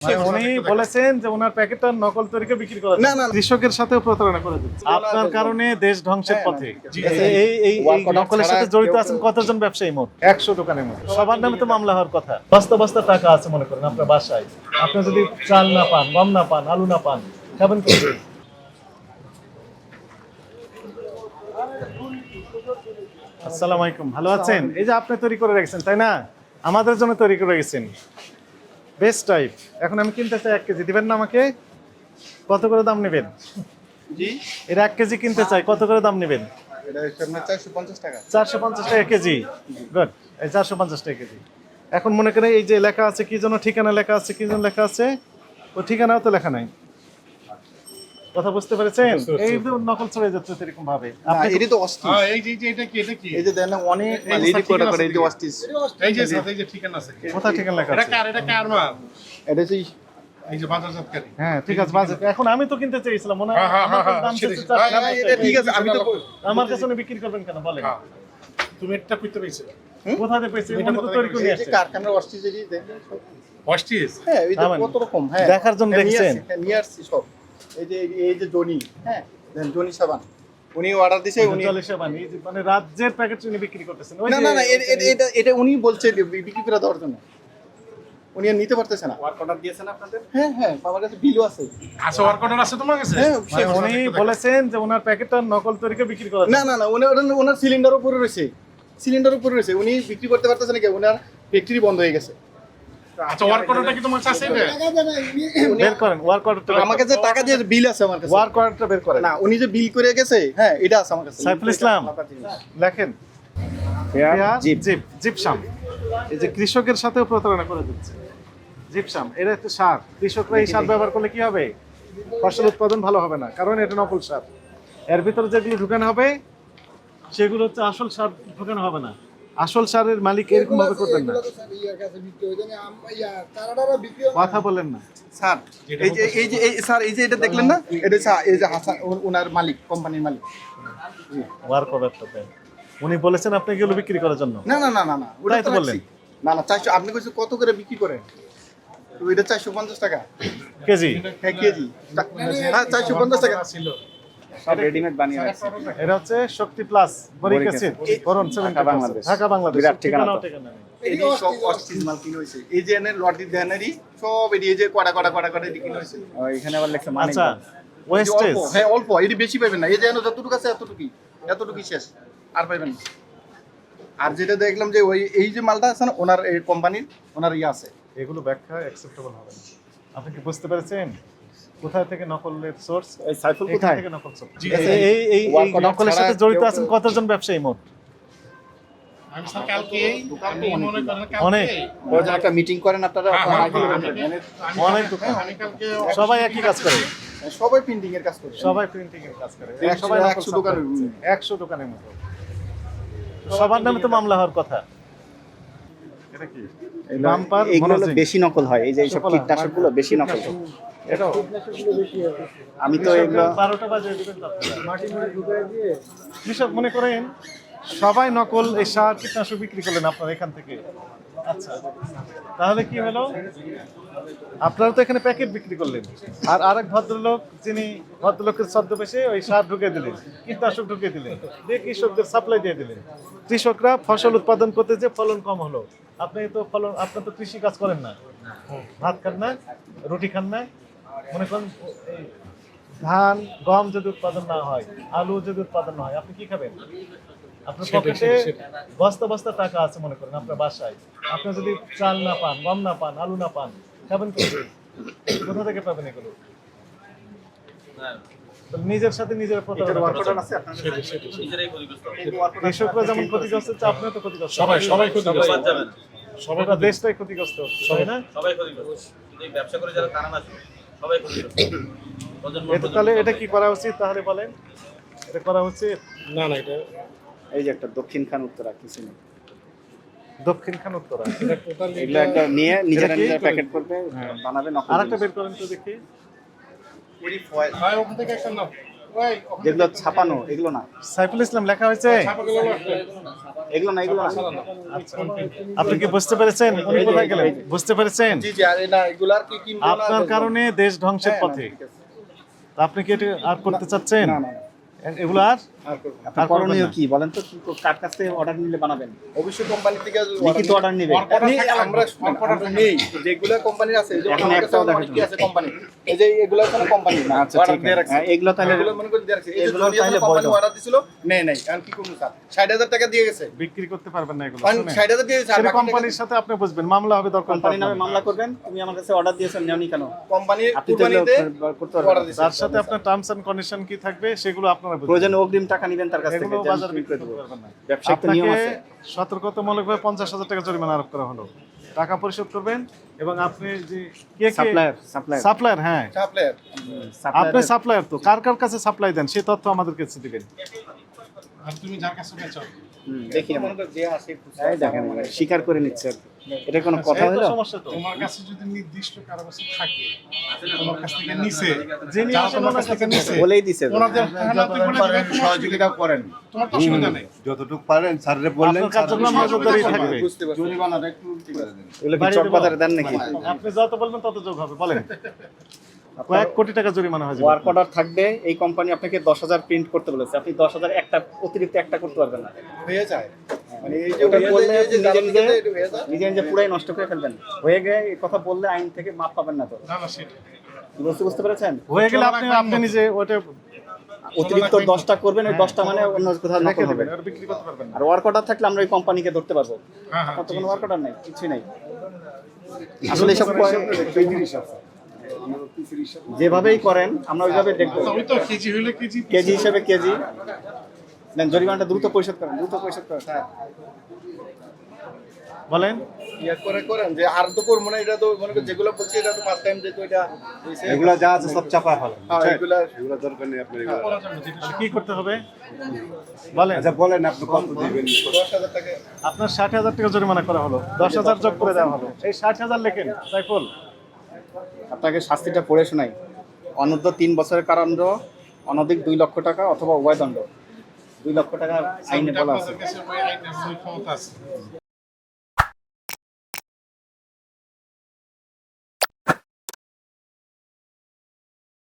মানে উনি বলেছেন যে ওনার প্যাকেটটা নকল তৈরিকে বিক্রি করা না, না। কৃষকের সাথেও প্রতারণা করে দিচ্ছে আপনার কারণে দেশ ধ্বংসের হ্যাঁ, পথে। এই- এই এই এই নকলের সাথে জড়িত আছেন কতজন ব্যবসায়ী মোট? একশো দোকানের মতো। সবার নামে তো মামলা হওয়ার কথা। বস্তা বস্তা টাকা আছে মনে করেন আপনার বাসায়। আপনি যদি চাল না পান গম না পান আলু না পান খাবেন কি? আসসালামু আলাইকুম। ভালো আছেন? এই যে আপনি তৈরি করে রেখেছেন তাই না? আমাদের জন্য তৈরি করে রেখেছেন। বেস্ট টাইপ এখন আমি কিনতে চাই এক কেজি। দিবেন না আমাকে? কত করে দাম নেবেন? এটা এক কেজি কিনতে চাই কত করে দাম নেবেন? এটা চারশো পঞ্চাশ চারশো পঞ্চাশ টাকা কেজি। গুড এই চারশো পঞ্চাশ টাকা কেজি। এখন মনে করেন এই যে লেখা আছে কি জন্য ঠিকানা লেখা আছে কি জন্য লেখা আছে? ও ঠিকানাও তো লেখা নাই। কথা বুঝতে পেরেছেন? এই তো নকল চলে যাচ্ছে এরকম ভাবে। এটি তো অস্থির। হ্যাঁ, এই যে এটা কি এটা কি? এই যে দেন অনেক মানে যে করে এই যে দিকে। অস্থির। এই যে সাথে যে ঠিকানা আছে। ঠিকানা লেখা এটা কার এটা কার মাল? এটা হচ্ছে এই যে বাজারজাতকারী হ্যাঁ ঠিক আছে বাজে এখন আমি তো কিনতে চাইছিলাম মনে হয় হ্যাঁ, হ্যাঁ, আমার হ্যাঁ, এটা ঠিক আছে আমি তো আমার কাছে বিক্রি করবেন কেন? বলেন। হ্যাঁ। তুমি এটা কইতে পেয়েছ কোথায় পেয়েছি? এটা তো তৈরি করে যে আসছে। কারখানার অস্থির যেটি দেন। অস্টিস হ্যাঁ এই যে কত রকম হ্যাঁ। দেখার জন্য দেখছেন? আসছি, নিয়ে আসছি সব। এই যে এই- যে জনি হ্যাঁ। দেন জনি সাবান। উনি অর্ডার দিছে উনি মানে রাজ্যের প্যাকেট উনি বিক্রি করতেছেন। না না না এটা এটা উনি বলছে বিক্রি করে দেওয়ার জন্য। উনি আর নিতে পারতেছে না। ওয়ার্ক অর্ডার দিয়েছেন আপনাদের? হ্যাঁ হ্যাঁ আমার কাছে বিলও আছে। আছে ওয়ার্ক অর্ডার আছে তোমার কাছে? হ্যাঁ মানে সে- উনি বলেছেন যে ওনার প্যাকেটটা নকল তৈরিকে বিক্রি করা না না না উনি ওনার- ওনার সিলিন্ডার উপরে রয়েছে। সিলিন্ডার উপরে রয়েছে। উনি বিক্রি করতে পারতেছে নাকি? ওনার ফ্যাক্টরি বন্ধ হয়ে গেছে। আচ্ছা ওয়ার্ক অর্ডারটা কি তোমার কাছে? এটা বের করেন ওয়ার্ক অর্ডারটা আমাকে যে টাকা দিয়ে বিল আছে আমার কাছে। ওয়ার্ক অর্ডারটা বের করেন। না উনি যে বিল করে গেছে হ্যাঁ এটা আছে আমার কাছে। সাইফুল ইসলাম লেখেন। জিপ। জিপ জিপসাম এই যে কৃষকের সাথেও প্রতারণা করে দিচ্ছে। জিপসাম এটা একটা সার। কৃষকরা এই সার ব্যবহার করলে কি হবে? ফসল উৎপাদন ভালো হবে না কারণ এটা নকল সার। এর ভিতরে যেগুলো ঢুকানো হবে সেগুলো হচ্ছে আসল সার ঢুকানো হবে না। আসল সারের মালিক এরকম ভাবে করবেন না। কথা বলেন না। স্যার এই যে এই যে এই স্যার এই যে এটা দেখলেন না? এটা এই যে হাসান ওনার মালিক কোম্পানির মালিক। দেন। উনি বলেছেন আপনি এগুলো বিক্রি করার জন্য। না না না না না ওটা তাই তো বললেন। না না চারশো আপনি কইছে কত করে বিক্রি করেন তো এটা চারশো পঞ্চাশ টাকা। কেজি? হ্যাঁ কেজি। হ্যাঁ চারশো পঞ্চাশ টাকা। ছিল। সব রেডিমেড বানিয়ে রাখছি। এটা হচ্ছে শক্তি plus boric acid. Boron Dhaka Bangladesh. Dhaka Bangladesh. বিরাট ঠিকানা তো। এই সব অস্থির মাল কিনে হয়েছে। এই যে এনে লটি দেনারি সব যে কড়া কড়া কড়া কড়া কিনে হয়েছে। ও, এখানে আবার লেখছে মানে আচ্ছা ওয়েস্টেজ হ্যাঁ অল্প এটি বেশি পাবেন না। এই যে এনে যতটুকু আছে এতটুকুই এতটুকুই শেষ। আর পাবেন না। আর যেটা দেখলাম যে ওই এই যে মালটা আছে না ওনার এই কোম্পানির ওনার ইয়ে আছে। এগুলো ব্যাখ্যা অ্যাকসেপ্টেবল হবে না। আপনি কি বুঝতে পেরেছেন? কোথায় থেকে নকলের সোর্স এই সাইফুল কোথায় থেকে নকল। জি, এই এই নকলের সাথে জড়িত আছেন কতজন ব্যবসায়ী মোট? আমি স্যার কালকে আমি মনে করেন অনেক। একটা মিটিং করেন আপনারা হ্যাঁ, হ্যাঁ, হ্যাঁ, অনেক কালকে সবাই একই কাজ করে। সবাই প্রিন্টিং এর কাজ করে। সবাই প্রিন্টিং এর কাজ করে। সবাই নকল একশো ছাপ দোকানের- করছে। একশো দোকানের মতো। সবার নামে তো মামলা হওয়ার কথা। এটা কি? বাম্পার বেশি নকল হয়। এই যে এইসব সুফলা, কীটনাশকগুলো বেশি নকল এটাও আমি তো এগুলো বারোটা বাজে। কৃষক মনে করেন সবাই নকল এই সার কীটনাশক বিক্রি করলেন আপনারা এখান থেকে। আচ্ছা তাহলে কি হলো? আপনারা তো এখানে প্যাকেট বিক্রি করলেন। আর আরেক ভদ্রলোক যিনি ভদ্রলোকের ছদ্মবেশে ওই সার ঢুকে দিলেন কীটনাশক ঢুকে দিলেন দিয়ে কৃষকদের সাপ্লাই দিয়ে দিলেন। কৃষকরা ফসল উৎপাদন করতে যে ফলন কম হলো। আপনি তো ফলন আপনার তো কৃষি কাজ করেন না। ভাত খান না রুটি খান না মনে করেন ধান গম যদি উৎপাদন না হয় আলু যদি উৎপাদন না হয় আপনি কি খাবেন? আপনার পকেটে। বস্তা বস্তা টাকা আছে মনে করেন আপনার বাসায়। আপনি যদি চাল না পান গম না পান আলু না পান খাবেন কি? কোথা থেকে পাবেন এগুলো? নিজের সাথে নিজের। কৃষকরা যেমন ক্ষতিগ্রস্ত হচ্ছে আপনিও তো ক্ষতিগ্রস্ত সবাই সবাই ক্ষতিগ্রস্ত। সবাই দেশটাই ক্ষতিগ্রস্ত হচ্ছে তাই না? সবাই ক্ষতিগ্রস্ত। ব্যবসা করে যারা তারা না এটা তাহলে এটা কি করা উচিত তাহলে বলেন? এটা করা উচিত? না না এটা এই যে একটা দক্ষিণ খান উত্তরা কিছু নেই দক্ষিণ খান উত্তরা। এটা টোটালি এগুলো একটা নিয়ে নিজেরা নিজেরা প্যাকেট করবে বানাবে নকল আর একটা জিনিস। বের করেন তো দেখি। এটি ফয়েল হয় ওখান থেকে একটা নাও। যেগুলো ছাপানো এগুলো না। সাইফুল ইসলাম লেখা হয়েছে? এগুলো না এগুলো না। আপনি কি বুঝতে পেরেছেন? উনি কোথায় গেলেন? বুঝতে পেরেছেন? জি জি আরে না এগুলার কি কিনবো না আপনার কারণে দেশ ধ্বংসের পথে। আপনি কি এটা আর করতে চাচ্ছেন? না, না, এগুলো আর? করণীয় কি? বলেন তো কার কাছ থেকে অর্ডার নিলে বানাবেন? অবশ্যই কোম্পানি থেকে লিখিত অর্ডার আপনি আমরা আমরা নেই। যেগুলো কোম্পানির আছে এই যে এখন একটাও কি আছে কোম্পানি এই যে এগুলো কোনো কোম্পানি না। আচ্ছা ঠিক আছে। হ্যাঁ, এগুলো তাহলে এগুলো মনে করে দিয়ে রাখছে। এই যে এগুলো তাহলে কোম্পানি অর্ডার দিছিল। নেই নাই। কারণ কি করব স্যার? ষাট হাজার টাকা দিয়ে গেছে। বিক্রি করতে পারবেন না এগুলো কারণ শুনেন। ষাট হাজার দিয়ে বাকি কোম্পানির সাথে আপনি বুঝবেন মামলা হবে দরকার কোম্পানির নামে মামলা করবেন তুমি আমার কাছে অর্ডার দিয়েছেন নেওনি কেন। কোম্পানি আপনি তো কুরবানিতে এগুলো করতে পারবেন অর্ডার না। তার সাথে আপনার টার্মস এন্ড কন্ডিশন কি থাকবে সেগুলো আপনারা প্রয়োজনে অগ্রিম টাকা নেবেন তার কাছ থেকে বাজার বিক্রি করতে পারবেন না। ব্যবসায়িক নিয়ম আছে। সতর্কতামূলকভাবে পঞ্চাশ হাজার টাকা জরিমানা আরোপ করা হলো। টাকা পরিশোধ করবেন এবং আপনি যে কে কে সাপ্লায়ার সাপ্লায়ার। সাপ্লায়ার হ্যাঁ। সাপ্লায়ার। আপনি সাপ্লায়ার তো কার কার কাছে সাপ্লাই দেন সেই তথ্য আমাদের কাছে দিবেন। আর তুমি যার কাছে বেচো দেখি স্বীকার করে নিচ্ছে আর এটা কোনো কথা হলো? তোমার কাছে যদি নির্দিষ্ট কারও কাছে থাকে তোমার কাছ থেকে নিছে যিনি তোমার কাছ থেকে নিছে বলেই দিছে। ওনাদের দিবেন, সহযোগিতা করেন। তোমার তো অসুবিধা নেই। যতটুকু পারেন স্যাররে বললেন আপনার নজরদারি থাকবে জরিমানাটা একটু ঠিক করে দেন। এগুলো কি দেন নাকি? আপনি যত বলবেন তত যোগ হবে বলেন। কয়েক কোটি টাকা জরিমানা হয়ে ওয়ার্ক অর্ডার থাকবে এই কোম্পানি আপনাকে দশ হাজার প্রিন্ট করতে বলেছে। আপনি দশ হাজার একটা অতিরিক্ত একটা করতে পারবেন না। হয়ে যায়। মানে এই যে বললে যায়, এই যে আপনি নিজে নিজে থেকে হয়ে যায়। নিজে নিজে পুরাই নষ্ট করে ফেলবেন। হয়ে গেলে এই কথা বললে আইন থেকে মাপ পাবেন না তো। না না সেটা বুঝতে বুঝতে পেরেছেন? হয়ে গেলে আপনি আপনি নিজে ওটা অতিরিক্ত দশটা করবেন ওই দশটা মানে অন্য কোথাও রেখে হবে। আর বিক্রি করতে পারবেন না। আর ওয়ার্ক অর্ডার থাকলে আমরা ওই কোম্পানিকে ধরতে পারব। হ্যাঁ হ্যাঁ তো কোনো ওয়ার্ক অর্ডার নাই কিছুই নাই। আসলে এসব যেভাবেই করেন আমরা ওইভাবে দেখব। তো ওই তো কেজি হইলে কেজি কেজি হিসেবে কেজি। দেন জরিমানাটা দ্রুত পরিশোধ করেন দ্রুত পরিশোধ করেন। বলেন। ইয়ে করে করেন যে আর তো করব না এটা তো মনে করো যেগুলো বলছি এটা তো ফার্স্ট টাইম যেহেতু এটা এগুলা যা আছে সব চাপা ফেলেন হ্যাঁ, এগুলা দরকার নেই আপনার এগুলো। যেটা কি করতে হবে? বলেন। আচ্ছা বলেন আপনি কত দিবেন? দশ হাজার টাকা। আপনার ষাট হাজার টাকা জরিমানা করা হলো। দশ হাজার যোগ করে দেওয়া হলো। এই ষাট হাজার লেখেন সাইফুল। আপনাকে শাস্তিটা পড়ে শোনাই। অনূর্ধ্ব তিন বছরের কারাদণ্ড, অনধিক দুই লক্ষ টাকা অথবা উভয় দণ্ড। দুই লক্ষ টাকা আইনে বলা আছে।